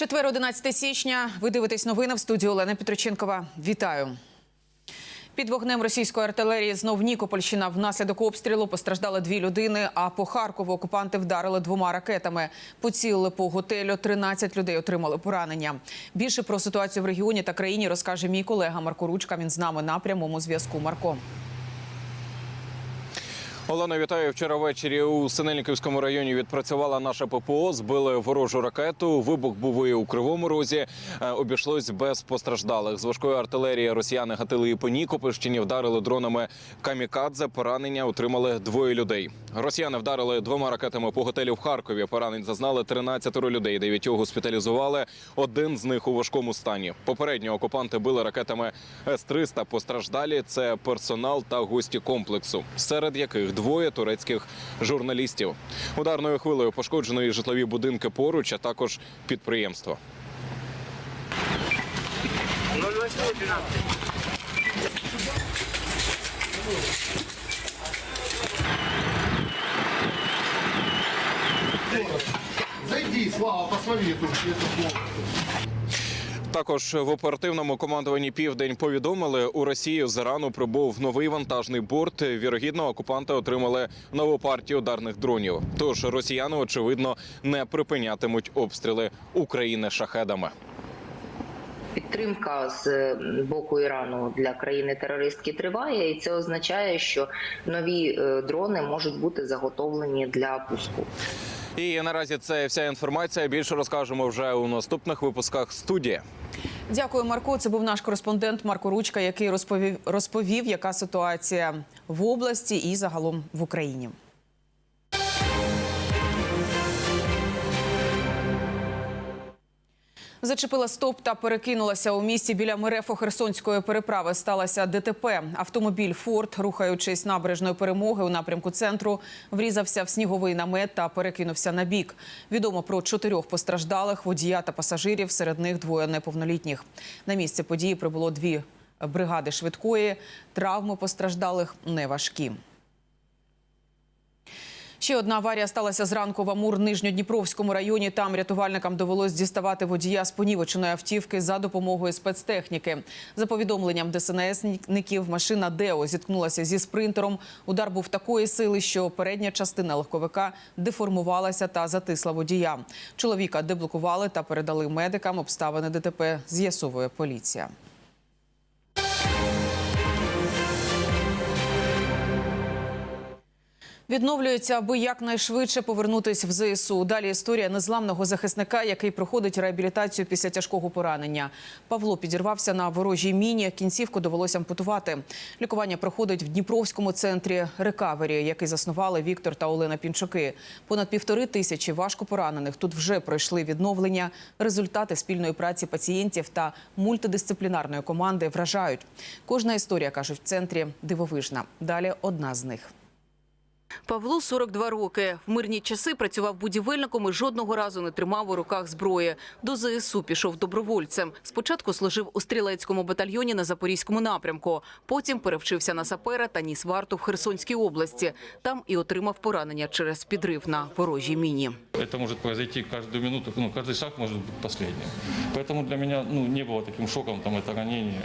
Четвер, 11 січня. Ви дивитесь новини в студії Олена Петроченкова. Вітаю. Під вогнем російської артилерії знов Нікопольщина. Внаслідок обстрілу постраждали дві людини. А по Харкову окупанти вдарили двома ракетами. Поцілили по готелю. 13 людей отримали поранення. Більше про ситуацію в регіоні та країні розкаже мій колега Марко Ручка. Він з нами на прямому зв'язку. Марко. Олена, вітаю. Вчора ввечері у Синельниківському районі відпрацювала наша ППО. Збили ворожу ракету. Вибух був і у Кривому Розі. Е, Обійшлось без постраждалих. З важкої артилерії росіяни гатили і по Нікопольщині. Вдарили дронами камікадзе. Поранення отримали двоє людей. Росіяни вдарили двома ракетами по готелю в Харкові. Поранень зазнали 13 людей. Дев'ятьох госпіталізували. Один з них у важкому стані. Попередньо окупанти били ракетами С-300. Постраждалі це персонал та гості комплексу, серед яких двоє турецьких журналістів. Ударною хвилею пошкоджено і житлові будинки поруч, а також підприємства. Зайди, Слава, посмотри тут. Також в оперативному командуванні Південь повідомили, у Росію зарану прибув новий вантажний борт. Вірогідно, окупанти отримали нову партію ударних дронів. Тож росіяни очевидно не припинятимуть обстріли України шахедами. Підтримка з боку Ірану для країни-терористки триває, і це означає, що нові е, дрони можуть бути заготовлені для пуску. І наразі це вся інформація. Більше розкажемо вже у наступних випусках студії. Дякую, Марко. Це був наш кореспондент Марко Ручка, який розповів, розповів, яка ситуація в області і загалом в Україні. Зачепила стоп та перекинулася у місті біля Мерефо Херсонської переправи. Сталося ДТП. Автомобіль Форд, рухаючись набережною перемоги у напрямку центру, врізався в сніговий намет та перекинувся на бік. Відомо про чотирьох постраждалих водія та пасажирів. Серед них двоє неповнолітніх. На місце події прибуло дві бригади швидкої. Травми постраждалих неважкі. Ще одна аварія сталася зранку в Амур Нижньодніпровському районі. Там рятувальникам довелось діставати водія з понівеченої автівки за допомогою спецтехніки. За повідомленням ДСНСників, машина Део зіткнулася зі спринтером. Удар був такої сили, що передня частина легковика деформувалася та затисла водія. Чоловіка деблокували та передали медикам. Обставини ДТП з'ясовує поліція. Відновлюється, аби якнайшвидше повернутись в ЗСУ. Далі історія незламного захисника, який проходить реабілітацію після тяжкого поранення. Павло підірвався на ворожій міні. Кінцівку довелося ампутувати. Лікування проходить в Дніпровському центрі рекавері, який заснували Віктор та Олена Пінчуки. Понад півтори тисячі важко поранених тут вже пройшли відновлення. Результати спільної праці пацієнтів та мультидисциплінарної команди вражають. Кожна історія кажуть в центрі дивовижна. Далі одна з них. Павлу 42 роки. В мирні часи працював будівельником і жодного разу не тримав у руках зброї. До ЗСУ пішов добровольцем. Спочатку служив у стрілецькому батальйоні на Запорізькому напрямку. Потім перевчився на сапера та ніс варту в Херсонській області. Там і отримав поранення через підрив на ворожій міні. Это может произойти каждую минуту, ну, каждый шаг может быть последним. Поэтому для меня ну, не было таким шоком там, это ранение.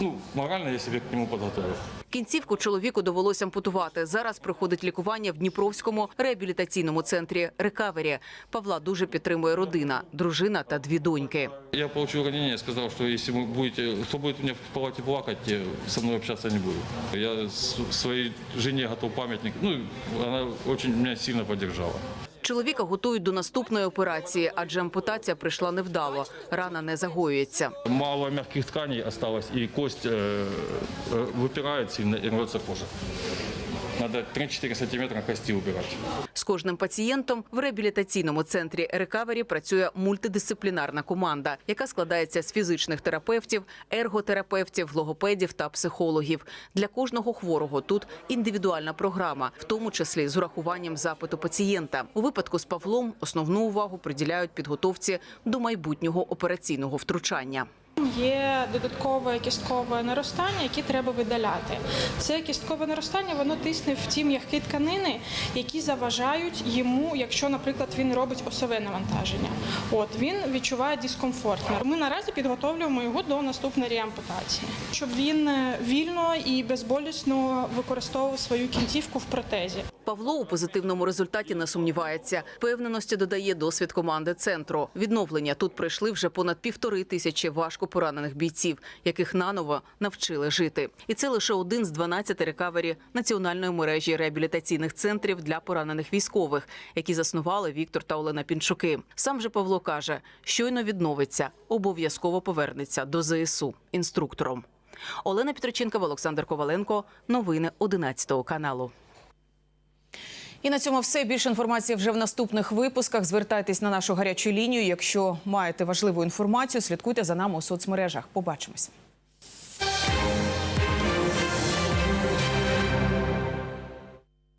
Ну, морально я себя к нему подготовил. Кінцівку чоловіку довелося ампутувати. Зараз проходить лікування в Дніпровському реабілітаційному центрі «Рекавері». Павла дуже підтримує родина, дружина та дві доньки. Я получил ранение, сказал, что если вы будете, кто будет у в палате плакать, те со мной не будет. Я с- своей жене готов памятник. Ну, она очень меня сильно поддержала. Чоловіка готують до наступної операції, адже ампутація прийшла невдало. Рана не загоюється. Мало мягких тканей осталось, и кость э, э, выпирает сильно и рвется кожа. Надо 3-4 сантиметра кости убирать. З кожним пацієнтом в реабілітаційному центрі «Рекавері» працює мультидисциплінарна команда, яка складається з фізичних терапевтів, ерготерапевтів, логопедів та психологів. Для кожного хворого тут індивідуальна програма, в тому числі з урахуванням запиту пацієнта. У випадку з Павлом основну увагу приділяють підготовці до майбутнього операційного втручання. Є додаткове кісткове наростання, які треба видаляти. Це кісткове наростання воно тисне в ті м'які тканини, які заважають йому, якщо, наприклад, він робить осове навантаження. От він відчуває дискомфорт. Ми наразі підготовлюємо його до наступної реампутації, щоб він е, вільно і безболісно використовував свою кінцівку в протезі. Павло у позитивному результаті не сумнівається. Впевненості додає досвід команди центру. Відновлення тут пройшли вже понад півтори тисячі важко поранених бійців, яких наново навчили жити. І це лише один з 12 рекавері національної мережі реабілітаційних центрів для поранених військових, які заснували Віктор та Олена Пінчуки. Сам же Павло каже, щойно відновиться, обов'язково повернеться до ЗСУ інструктором. Олена Петроченкова, Олександр Коваленко. Новини 11 каналу. І на цьому все. Більше інформації вже в наступних випусках. Звертайтесь на нашу гарячу лінію. Якщо маєте важливу інформацію, слідкуйте за нами у соцмережах. Побачимось.